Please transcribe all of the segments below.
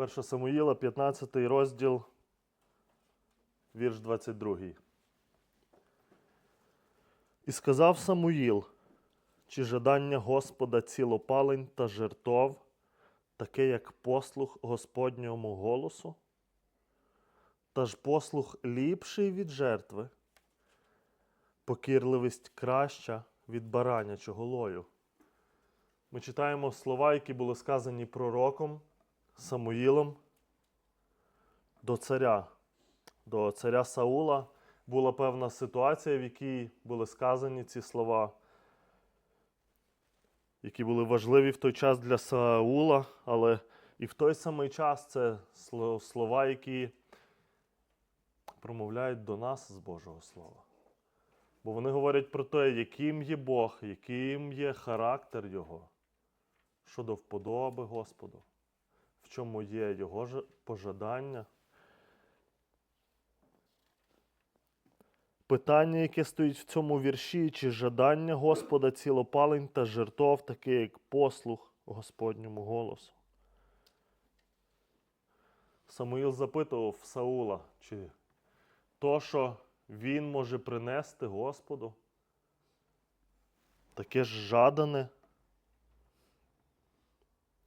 1 Самуїла, 15 розділ, вірш 22. І сказав Самуїл, чи жадання Господа цілопалень та жертов, таке як послух Господньому голосу? Та ж послух ліпший від жертви, покірливість краща від баранячого лою. Ми читаємо слова, які були сказані пророком Самуїлом до царя. До царя Саула була певна ситуація, в якій були сказані ці слова, які були важливі в той час для Саула, але і в той самий час це слова, які промовляють до нас з Божого Слова. Бо вони говорять про те, яким є Бог, яким є характер Його, щодо вподоби Господу, чому є Його ж- пожадання. Питання, яке стоїть в цьому вірші, чи жадання Господа цілопалень та жертов, таке як послух Господньому голосу. Самуїл запитував Саула, чи то, що він може принести Господу, таке ж жадане,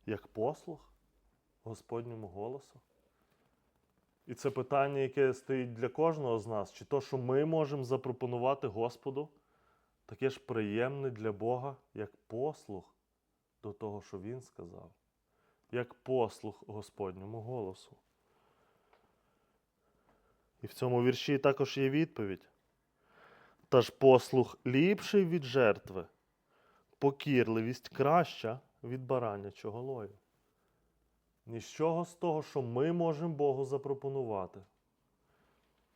як послух Господньому голосу. І це питання, яке стоїть для кожного з нас, чи то, що ми можемо запропонувати Господу, таке ж приємне для Бога, як послух до того, що Він сказав, як послух Господньому голосу. І в цьому вірші також є відповідь. Та ж послух ліпший від жертви, покірливість краща від баранячого лою. Нічого з того, що ми можемо Богу запропонувати.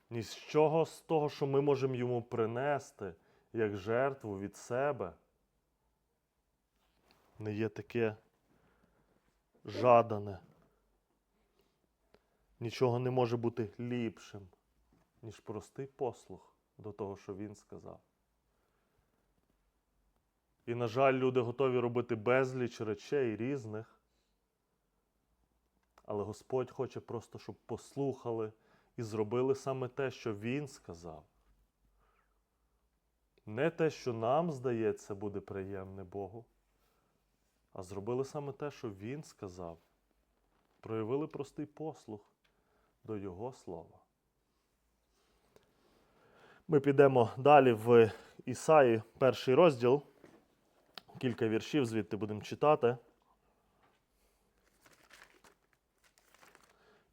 Нічого з того, що ми можемо йому принести як жертву від себе, не є таке жадане. Нічого не може бути ліпшим, ніж простий послух до того, що він сказав. І, на жаль, люди готові робити безліч речей різних. Але Господь хоче просто, щоб послухали і зробили саме те, що Він сказав. Не те, що нам здається, буде приємне Богу, а зробили саме те, що Він сказав. Проявили простий послух до Його слова. Ми підемо далі в Ісаї, перший розділ. Кілька віршів звідти будемо читати.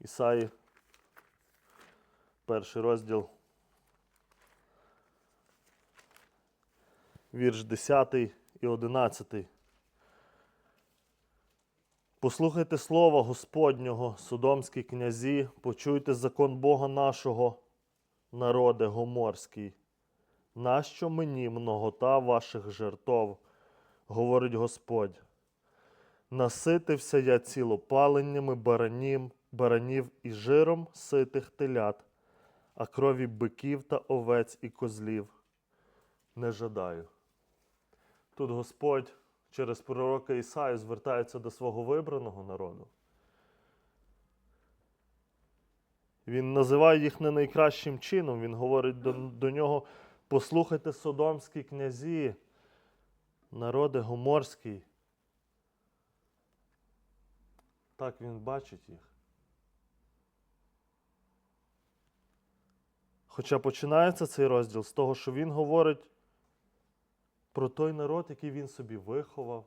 Ісаї, перший розділ, вірш 10 і 11. Послухайте слова Господнього, судомські князі, почуйте закон Бога нашого, народе гоморський. Нащо мені многота ваших жертов, говорить Господь. Наситився я цілопаленнями баранів, баранів і жиром ситих телят, а крові биків та овець і козлів не жадаю. Тут Господь через пророка Ісаю звертається до свого вибраного народу. Він називає їх не найкращим чином. Він говорить до, до нього: послухайте содомські князі, народи гоморський. Так він бачить їх. Хоча починається цей розділ з того, що він говорить про той народ, який він собі виховав,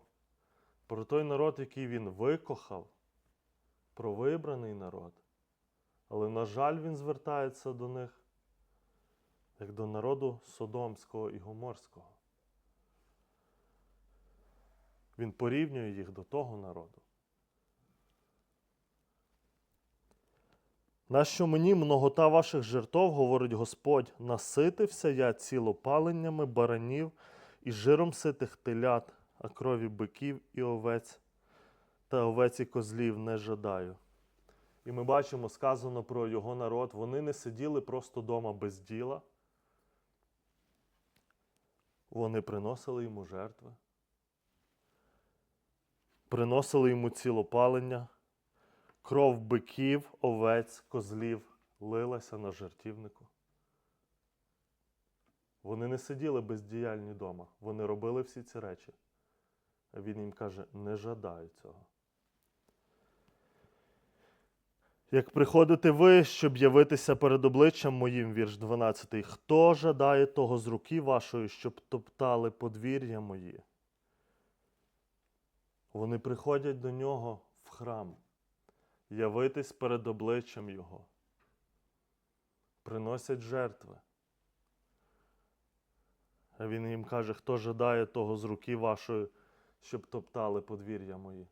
про той народ, який він викохав, про вибраний народ. Але, на жаль, він звертається до них як до народу Содомського і Гоморського. Він порівнює їх до того народу. Нащо мені многота ваших жертов, говорить Господь, наситився я цілопаленнями баранів і жиром ситих телят, а крові биків і овець та овець і козлів не жадаю. І ми бачимо, сказано про його народ, вони не сиділи просто дома без діла. Вони приносили йому жертви, приносили йому цілопалення, Кров биків, овець, козлів лилася на жертівнику. Вони не сиділи бездіяльні дома, вони робили всі ці речі. А він їм каже: не жадаю цього. Як приходите ви, щоб явитися перед обличчям моїм, вірш 12, хто жадає того з руки вашої, щоб топтали подвір'я мої? Вони приходять до нього в храм, явитись перед обличчям Його, приносять жертви. А він їм каже, хто жадає того з руки вашої, щоб топтали подвір'я мої.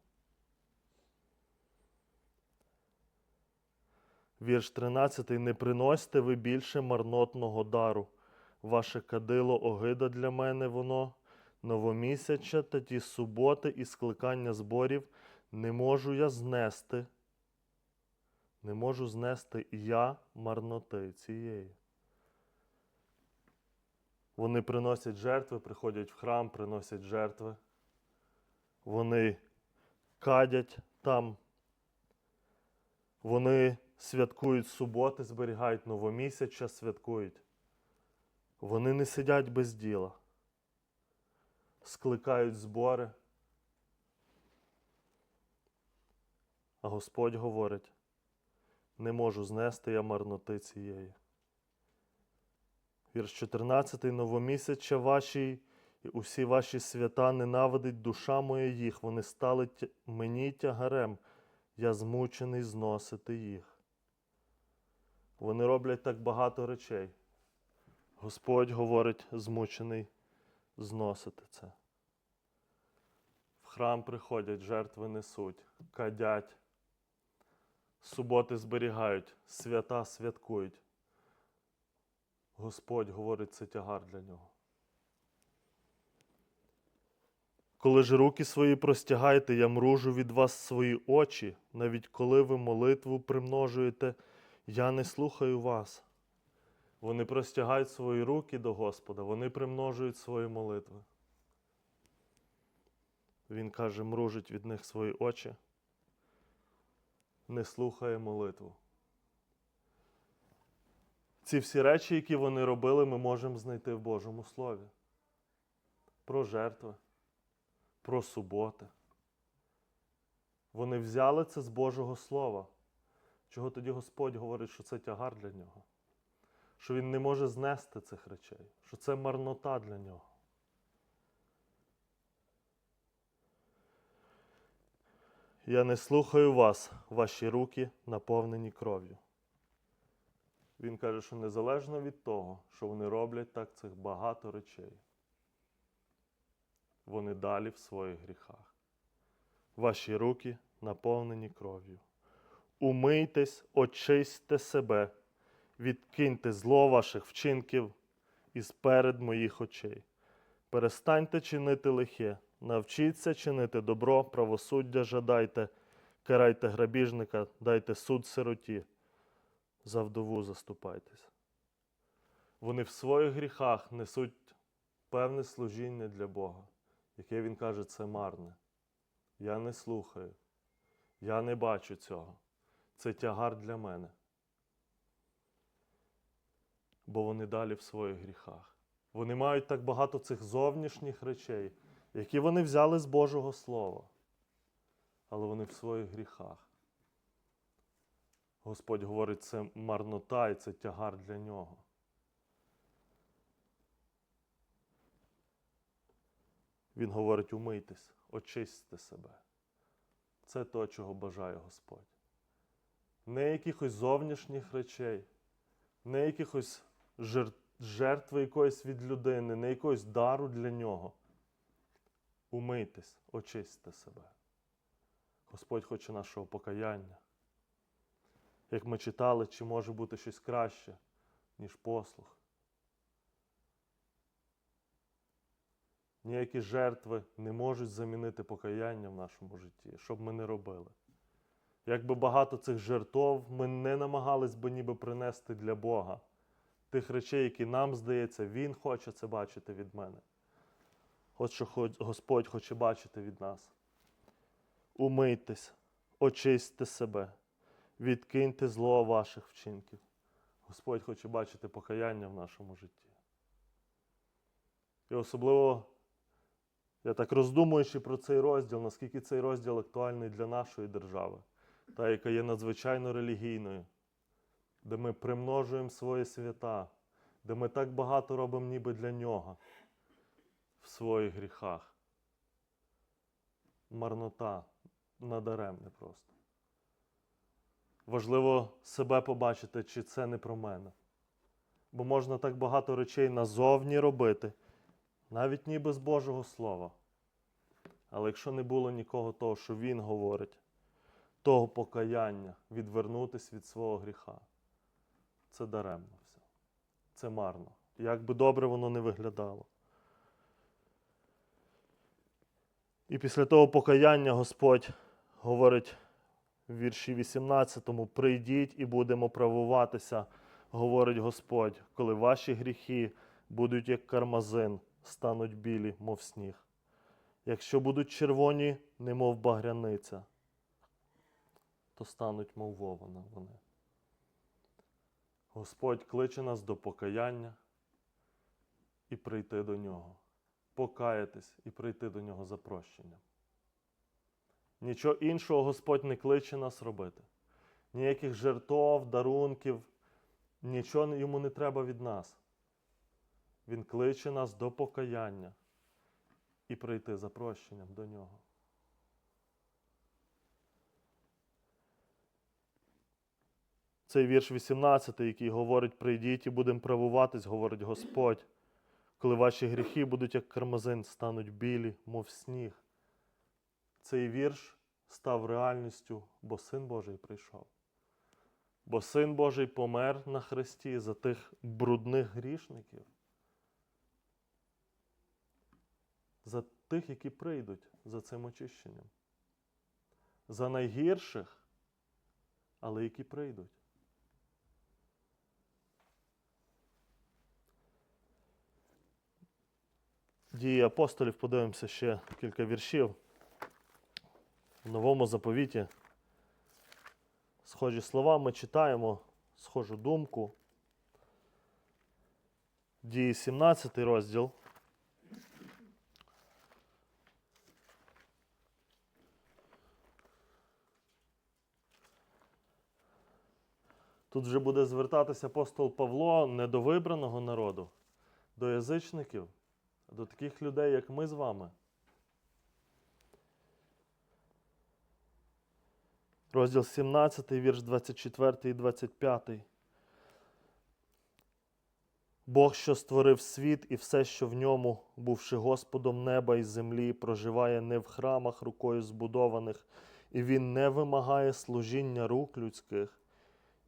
Вірш 13. Не приносьте ви більше марнотного дару. Ваше кадило огида для мене воно, новомісяча та ті суботи і скликання зборів не можу я знести. Не можу знести я марноти цієї. Вони приносять жертви, приходять в храм, приносять жертви. Вони кадять там. Вони святкують суботи, зберігають новомісяча, святкують. Вони не сидять без діла, скликають збори. А Господь говорить: не можу знести я марноти цієї. Вірш 14. Новомісяча ваші і усі ваші свята ненавидить душа моя їх. Вони стали тя- мені тягарем, я змучений зносити їх. Вони роблять так багато речей. Господь говорить, змучений зносити це. В храм приходять, жертви несуть, кадять, суботи зберігають, свята святкують. Господь говорить, це тягар для нього. Коли ж руки свої простягаєте, я мружу від вас свої очі, навіть коли ви молитву примножуєте, я не слухаю вас. Вони простягають свої руки до Господа, вони примножують свої молитви. Він каже, мружить від них свої очі, не слухає молитву. Ці всі речі, які вони робили, ми можемо знайти в Божому Слові. Про жертви, про суботи. Вони взяли це з Божого Слова. Чого тоді Господь говорить, що це тягар для нього? Що він не може знести цих речей, що це марнота для нього. Я не слухаю вас, ваші руки наповнені кров'ю. Він каже, що незалежно від того, що вони роблять так цих багато речей, вони далі в своїх гріхах. Ваші руки наповнені кров'ю. Умийтесь, очистьте себе, відкиньте зло ваших вчинків із перед моїх очей. Перестаньте чинити лихе, навчіться чинити добро, правосуддя жадайте, карайте грабіжника, дайте суд сироті за вдову заступайтесь. Вони в своїх гріхах несуть певне служіння для Бога, яке Він каже, це марне. Я не слухаю, я не бачу цього. Це тягар для мене. Бо вони далі в своїх гріхах. Вони мають так багато цих зовнішніх речей, які вони взяли з Божого Слова, але вони в своїх гріхах. Господь говорить, це марнота і це тягар для нього. Він говорить, умийтесь, очистьте себе. Це то, чого бажає Господь. Не якихось зовнішніх речей, не якихось жертви якоїсь від людини, не якогось дару для нього. Умийтесь, очистьте себе. Господь хоче нашого покаяння. Як ми читали, чи може бути щось краще, ніж послух. Ніякі жертви не можуть замінити покаяння в нашому житті, що б ми не робили. Якби багато цих жертв ми не намагались би ніби принести для Бога, тих речей, які нам здається, Він хоче це бачити від мене. От що Господь хоче бачити від нас. Умийтесь, очистьте себе, відкиньте зло ваших вчинків. Господь хоче бачити покаяння в нашому житті. І особливо, я так роздумуючи про цей розділ, наскільки цей розділ актуальний для нашої держави, та яка є надзвичайно релігійною, де ми примножуємо свої свята, де ми так багато робимо ніби для нього в своїх гріхах. Марнота надаремне просто. Важливо себе побачити, чи це не про мене. Бо можна так багато речей назовні робити, навіть ніби з Божого Слова. Але якщо не було нікого того, що Він говорить, того покаяння, відвернутись від свого гріха, це даремно все. Це марно. Як би добре воно не виглядало. І після того покаяння Господь говорить в вірші 18: прийдіть і будемо правуватися, говорить Господь, коли ваші гріхи будуть як кармазин, стануть білі, мов сніг. Якщо будуть червоні, немов багряниця, то стануть, мов вовна вони. Господь кличе нас до покаяння і прийти до нього, покаятись і прийти до нього за прощенням. Нічого іншого Господь не кличе нас робити. Ніяких жертв, дарунків, нічого йому не треба від нас. Він кличе нас до покаяння і прийти за прощенням до нього. Цей вірш 18, який говорить: прийдіть і будемо правуватись, говорить Господь, коли ваші гріхи будуть як кармазин, стануть білі, мов сніг. Цей вірш став реальністю, бо Син Божий прийшов. Бо Син Божий помер на хресті за тих брудних грішників, за тих, які прийдуть за цим очищенням, за найгірших, але які прийдуть. Дії апостолів подивимося ще кілька віршів. В новому заповіті схожі слова ми читаємо, схожу думку. Дії 17 розділ. Тут вже буде звертатися апостол Павло не до вибраного народу, до язичників, до таких людей, як ми з вами. Розділ 17, вірш 24 і 25. Бог, що створив світ і все, що в ньому, бувши Господом неба і землі, проживає не в храмах рукою збудованих, і Він не вимагає служіння рук людських,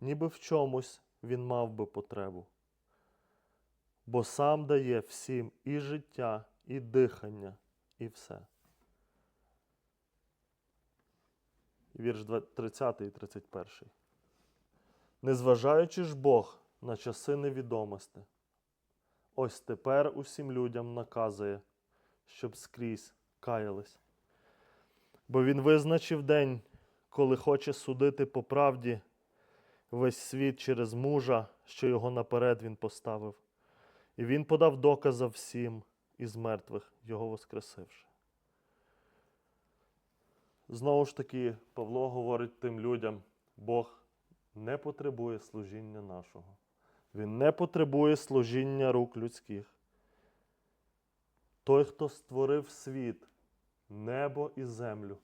ніби в чомусь він мав би потребу. Бо сам дає всім і життя, і дихання, і все. вірш 30 і 31. Незважаючи ж Бог на часи невідомості, ось тепер усім людям наказує, щоб скрізь каялись. Бо Він визначив день, коли хоче судити по правді весь світ через мужа, що його наперед він поставив, і він подав доказа всім із мертвих, його воскресивши. Знову ж таки, Павло говорить тим людям, Бог не потребує служіння нашого. Він не потребує служіння рук людських. Той, хто створив світ, небо і землю,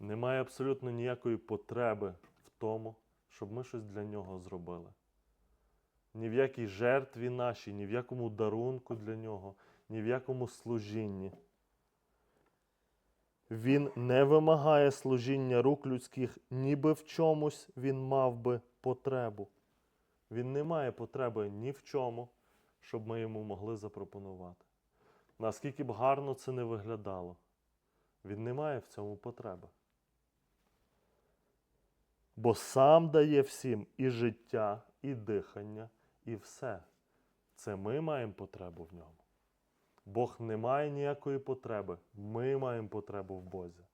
не має абсолютно ніякої потреби в тому, щоб ми щось для нього зробили. Ні в якій жертві нашій, ні в якому дарунку для нього, ні в якому служінні. Він не вимагає служіння рук людських, ніби в чомусь він мав би потребу. Він не має потреби ні в чому, щоб ми йому могли запропонувати. Наскільки б гарно це не виглядало, він не має в цьому потреби. Бо сам дає всім і життя, і дихання, і все. Це ми маємо потребу в ньому. Бог не має ніякої потреби. Ми маємо потребу в Бозі.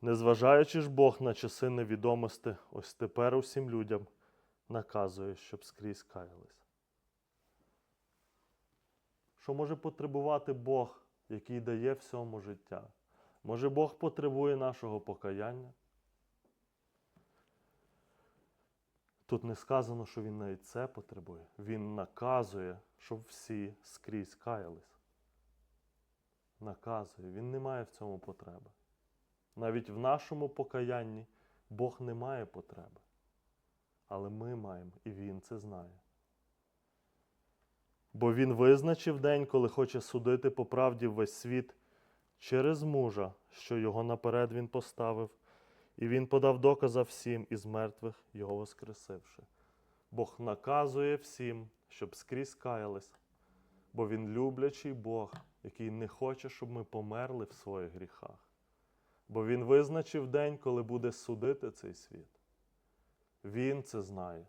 Незважаючи ж Бог на часи невідомості, ось тепер усім людям наказує, щоб скрізь каялись. Що може потребувати Бог, який дає всьому життя? Може Бог потребує нашого покаяння? Тут не сказано, що Він навіть це потребує. Він наказує, щоб всі скрізь каялись. Наказує, Він не має в цьому потреби. Навіть в нашому покаянні Бог не має потреби. Але ми маємо, і Він це знає. Бо Він визначив день, коли хоче судити по правді весь світ через мужа, що його наперед він поставив, і він подав доказа всім із мертвих, його воскресивши. Бог наказує всім, щоб скрізь каялись, бо Він люблячий Бог, який не хоче, щоб ми померли в своїх гріхах. Бо Він визначив день, коли буде судити цей світ. Він це знає.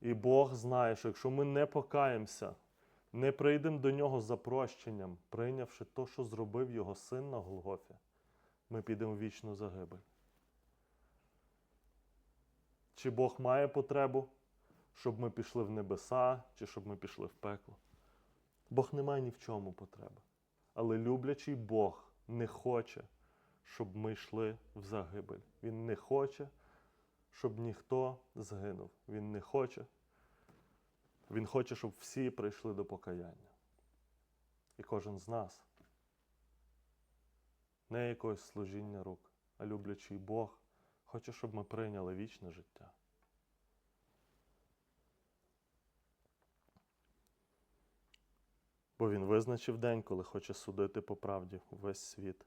І Бог знає, що якщо ми не покаємося, не прийдемо до нього за прощенням, прийнявши то, що зробив його син на Голгофі, ми підемо в вічну загибель. Чи Бог має потребу, щоб ми пішли в небеса, чи щоб ми пішли в пекло? Бог не має ні в чому потреби. Але люблячий Бог не хоче, щоб ми йшли в загибель. Він не хоче, щоб ніхто згинув. Він не хоче. Він хоче, щоб всі прийшли до покаяння. І кожен з нас. Не якогось служіння рук, а люблячий Бог хоче, щоб ми прийняли вічне життя. Бо він визначив день, коли хоче судити по правді весь світ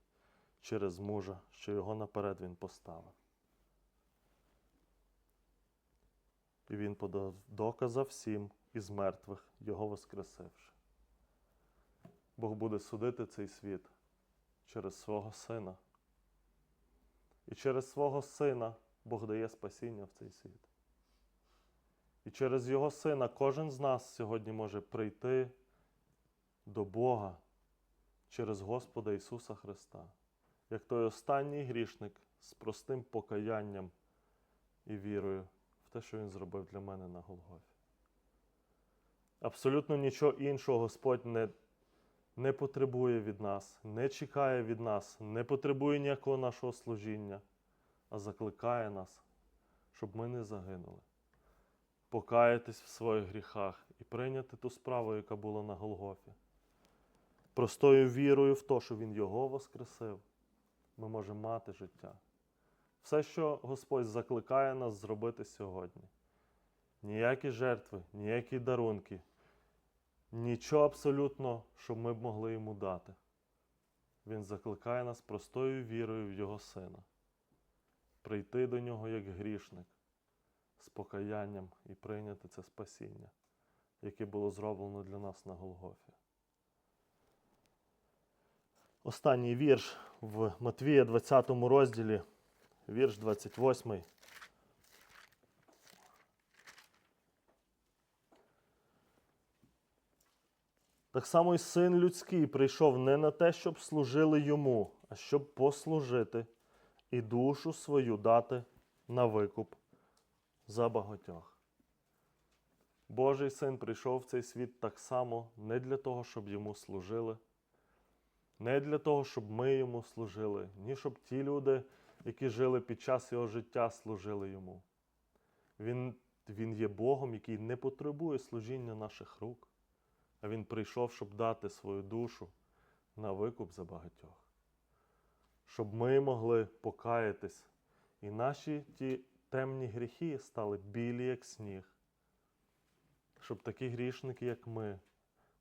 через мужа, що його наперед він поставив. І він подав доказа всім із мертвих, його воскресивши. Бог буде судити цей світ через свого сина. І через свого сина Бог дає спасіння в цей світ. І через Його сина кожен з нас сьогодні може прийти до Бога через Господа Ісуса Христа, як той останній грішник з простим покаянням і вірою в те, що Він зробив для мене на Голгофі. Абсолютно нічого іншого Господь не, не потребує від нас, не чекає від нас, не потребує ніякого нашого служіння, а закликає нас, щоб ми не загинули. Покаятись в своїх гріхах і прийняти ту справу, яка була на Голгофі. Простою вірою в те, що Він Його воскресив, ми можемо мати життя. Все, що Господь закликає нас зробити сьогодні. Ніякі жертви, ніякі дарунки, нічого абсолютно, щоб ми б могли йому дати. Він закликає нас простою вірою в Його Сина. Прийти до нього як грішник з покаянням і прийняти це спасіння, яке було зроблено для нас на Голгофі. Останній вірш в Матвія 20 розділі, вірш 28. Так само й син людський прийшов не на те, щоб служили йому, а щоб послужити і душу свою дати на викуп за багатьох. Божий син прийшов в цей світ так само не для того, щоб йому служили, не для того, щоб ми йому служили, ні щоб ті люди, які жили під час його життя, служили йому. Він, він є Богом, який не потребує служіння наших рук, а Він прийшов, щоб дати свою душу на викуп за багатьох. Щоб ми могли покаятись, і наші ті темні гріхи стали білі, як сніг. Щоб такі грішники, як ми,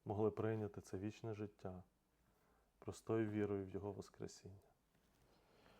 могли прийняти це вічне життя простою вірою в Його Воскресіння.